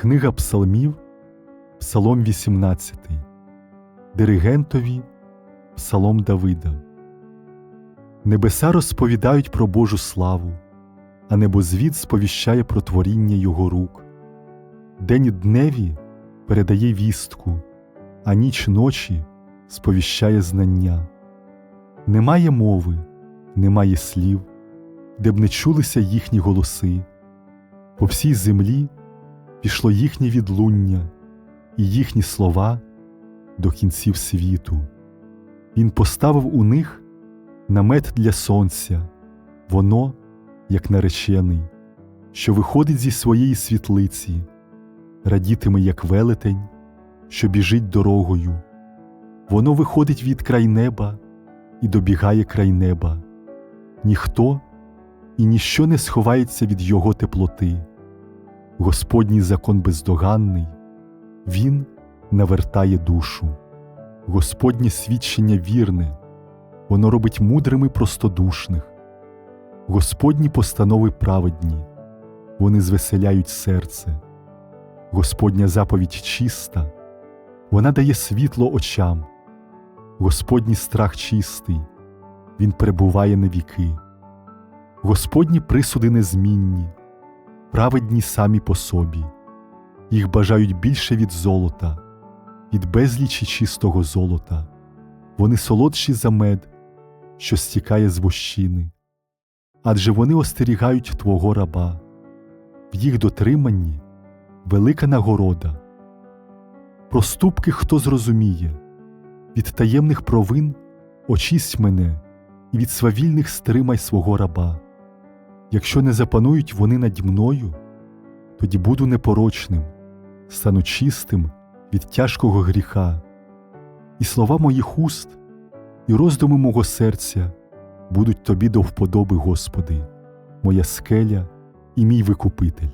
Книга Псалмів, Псалом 18, Диригентові, Псалом Давида. Небеса розповідають про Божу славу, а небозвід сповіщає про творіння Його рук. День дневі передає вістку, а ніч ночі сповіщає знання. Немає мови, немає слів, де б не чулися їхні голоси. По всій землі пішло їхнє відлуння і їхні слова до кінців світу. Він поставив у них намет для сонця, воно, як наречений, що виходить зі своєї світлиці, радітиме, як велетень, що біжить дорогою. Воно виходить від край неба і добігає край неба. Ніхто і ніщо не сховається від його теплоти. Господній закон бездоганний, Він навертає душу. Господнє свідчення вірне, воно робить мудрими простодушних. Господні постанови праведні, вони звеселяють серце. Господня заповідь чиста, вона дає світло очам. Господній страх чистий, Він перебуває на віки. Господні присуди незмінні, праведні самі по собі, їх бажають більше від золота, від безлічі чистого золота, вони солодші за мед, що стікає з вощини, адже вони остерігають Твого раба, в їх дотриманні велика нагорода. Проступки хто зрозуміє, від таємних провин очисть мене, і від свавільних стримай свого раба. Якщо не запанують вони наді мною, тоді буду непорочним, стану чистим від тяжкого гріха, і слова моїх уст, і роздуми мого серця будуть тобі до вподоби, Господи, моя скеля і мій викупитель.